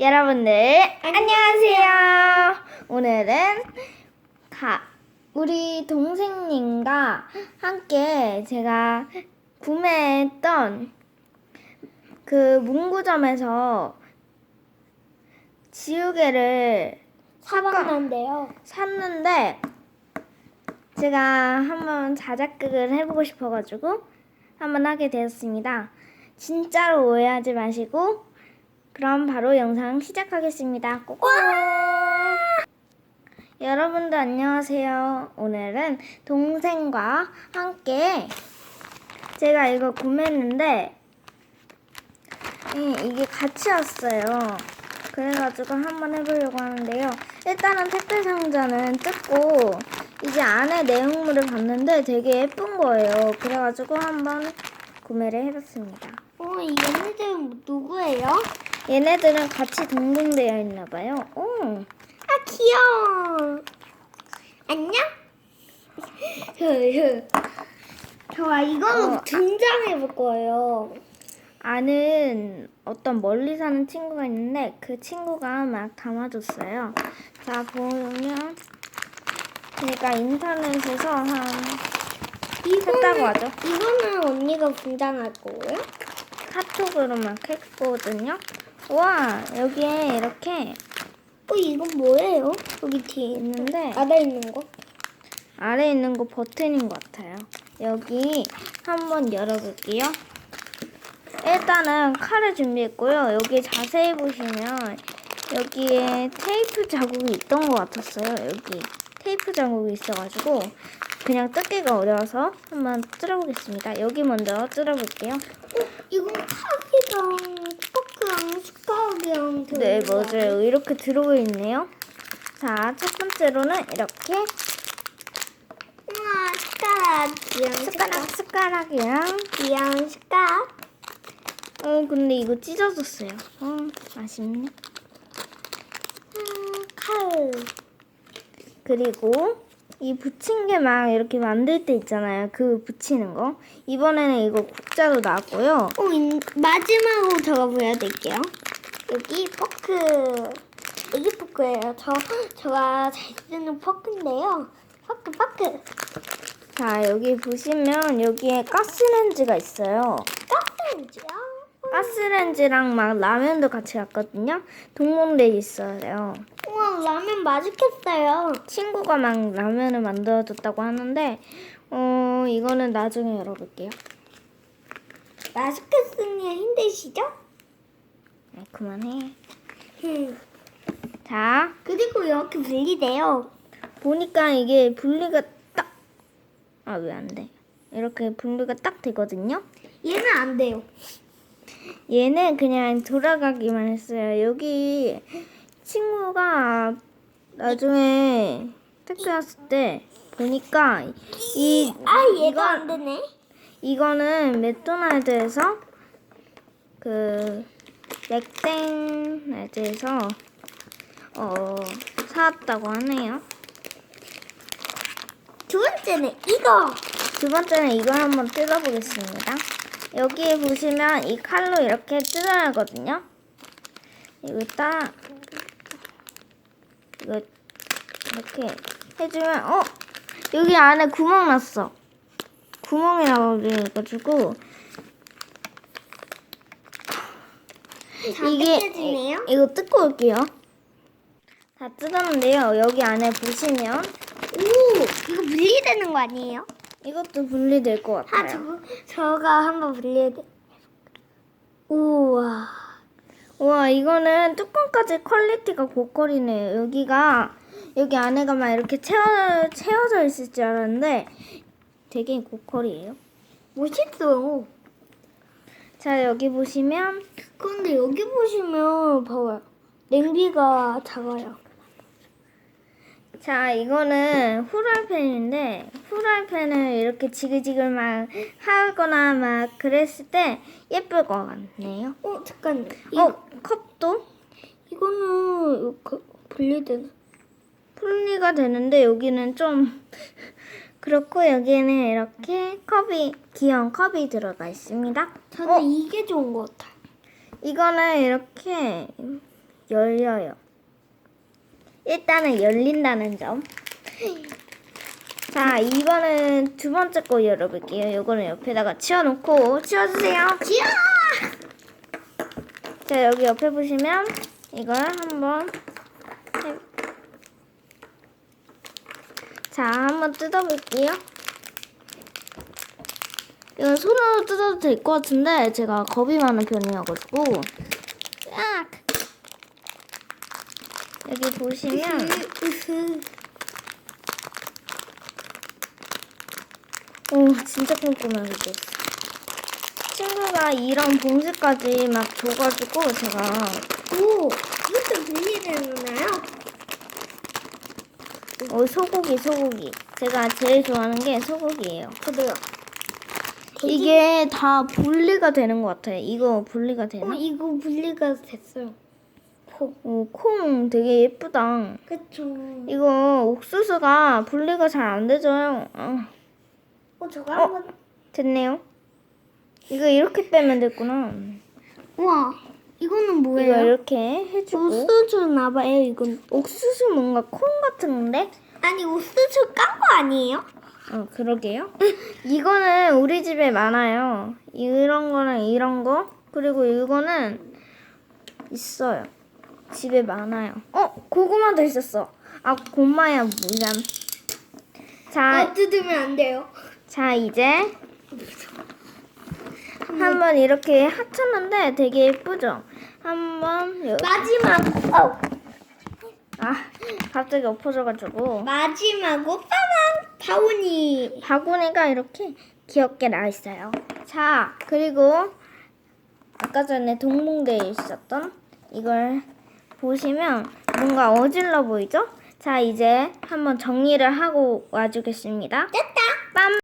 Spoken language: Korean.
여러분들 안녕하세요. 오늘은 가 우리 동생님과 함께 제가 구매했던 그 문구점에서 지우개를 사봤는데요. 샀는데 제가 한번 자작극을 해보고 싶어가지고 한번 하게 되었습니다. 진짜로 오해하지 마시고 그럼 바로 영상 시작하겠습니다. 꼬꼬! 여러분들 안녕하세요. 오늘은 동생과 함께 제가 이거 구매했는데 이- 이게 같이 왔어요. 그래가지고 한번 해보려고 하는데요. 일단은 택배 상자는 뜯고 이제 안에 내용물을 봤는데 되게 예쁜 거예요. 그래가지고 한번 구매를 해봤습니다. 어, 이 얘네들은 누구예요? 얘네들은 같이 동봉되어 있나 봐요. 오, 아, 귀여워. 안녕? 좋아, 이거는 어. 등장해 볼 거예요. 아는 어떤 멀리 사는 친구가 있는데 그 친구가 막 담아줬어요. 자 보면 제가 인터넷에서 한 했다고 하죠. 이거는 언니가 분장할 거고요. 카톡으로 막 했거든요. 와 여기에 이렇게 어, 이건 뭐예요? 여기 뒤에 있는데 아래 있는 거? 아래에 있는 거 버튼인 것 같아요. 여기 한번 열어볼게요. 일단은 칼을 준비했고요. 여기 자세히 보시면 여기에 테이프 자국이 있던 것 같았어요. 여기 테이프 자국이 있어가지고 그냥 뜯기가 어려워서 한번 뜯어보겠습니다. 여기 먼저 뜯어볼게요. 이건 탁이랑 포크랑 숟가락이랑 네, 맞아요. 이렇게 들어가 있네요. 자, 첫 번째로는 이렇게 우와, 숟가락. 숟가락이랑 귀여운 숟가락. 어 근데 이거 찢어졌어요. 어 아쉽네. 음, 칼. 그리고 이 붙인 게막 이렇게 만들 때 있잖아요. 그 붙이는 거. 이번에는 이거 국자로 나왔고요. 어, 인- 마지막으로 제가 보여드릴게요. 여기 포크. 여기 포크예요. 저, 제가 잘 쓰는 포크인데요. 포크, 포크. 자 여기 보시면 여기에 가스렌지가 있어요. 떡렌지요? 가스렌지랑 막 라면도 같이 갔거든요. 동봉돼 있어요. 라면 맛있겠어요. 친구가 막 라면을 만들어줬다고 하는데 어 이거는 나중에 열어볼게요. 맛있겠으니 힘드시죠? 네, 그만해. 음. 자 그리고 이렇게 분리돼요. 보니까 이게 분리가 딱, 아, 왜 안 돼? 이렇게 분리가 딱 되거든요? 얘는 안 돼요. 얘는 그냥 돌아가기만 했어요. 여기 친구가 나중에 택배 왔을 때 보니까 이, 아, 얘가 안 되네. 이거는 맥도날드에서 그 맥땡날드에서 어, 사왔다고 하네요. 두 번째는 이거. 두 번째는 이걸 한번 뜯어보겠습니다. 여기 보시면 이 칼로 이렇게 뜯어야 하거든요. 이거 딱 이거 이렇게 해주면 어 여기 안에 구멍 났어. 구멍이 나가지고 잘 뜯겨지네요. 이- 이거 뜯고 올게요. 다 뜯었는데요. 여기 안에 보시면 오, 이거 분리되는 거 아니에요? 이것도 분리될 것 아, 같아요. 저거, 저가 한번 분리돼. 우와. 와 이거는 뚜껑까지 퀄리티가 고퀄이네요. 여기가 여기 안에가 막 이렇게 채워 채워져 있을 줄 알았는데 되게 고퀄이에요. 멋있어요. 자 여기 보시면 근데 여기 보시면 봐봐요. 냄비가 작아요. 자 이거는 후라이팬인데 후라이팬을 이렇게 지글지글 막 하거나 막 그랬을 때 예쁠 것 같네요. 어, 잠깐만. 이거, 어 컵도 이거는 이렇게 분리되나? 분리가 되는데 여기는 좀 그렇고 여기는 이렇게 컵이 귀여운 컵이 들어가 있습니다. 저는 어? 이게 좋은 것 같아요. 이거는 이렇게 열려요. 일단은 열린다는 점. 자, 이번엔 두 번째 거 열어볼게요. 이거는 옆에다가 치워놓고 치워주세요. 지아! 자, 여기 옆에 보시면 이걸 한번 해... 자, 한번 뜯어볼게요. 이건 손으로 뜯어도 될 것 같은데 제가 겁이 많은 편이어가지고 악! 여기 보시면 오 진짜 꼼꼼하게 줬어. 친구가 이런 봉지까지 막 줘가지고 제가 오, 이것도 분리되나요? 어 소고기 소고기 제가 제일 좋아하는 게 소고기예요. 저도요. 이게 다 분리가 되는 것 같아요. 이거 분리가 어, 되나? 이거 분리가 됐어요. 오, 콩 되게 예쁘다. 그쵸. 이거 옥수수가 분리가 잘 안 되져요. 아, 어, 저거 어? 한번. 됐네요. 이거 이렇게 빼면 됐구나. 우와, 이거는 이거 뭐예요? 이렇게 해주고. 옥수수 나 봐요, 이건. 옥수수 뭔가 콩 같은데? 아니, 옥수수 깐 거 아니에요? 어, 그러게요. 이거는 우리 집에 많아요. 이런 거랑 이런 거. 그리고 이거는 있어요. 집에 많아요. 어, 고구마도 있었어. 아, 고마야, 무ям. 자, 어, 뜯으면 안 돼요. 자, 이제 한번 이렇게 합쳤는데 되게 예쁘죠? 한번 여... 마지막, 어, 아, 갑자기 엎어져가지고 마지막으로 빠방! 다운이. 바구니가 이렇게 귀엽게 나와 있어요. 자, 그리고 아까 전에 동봉대에 있었던 이걸 보시면 뭔가 어질러 보이죠? 자, 이제 한번 정리를 하고 와주겠습니다. 됐다. 빰!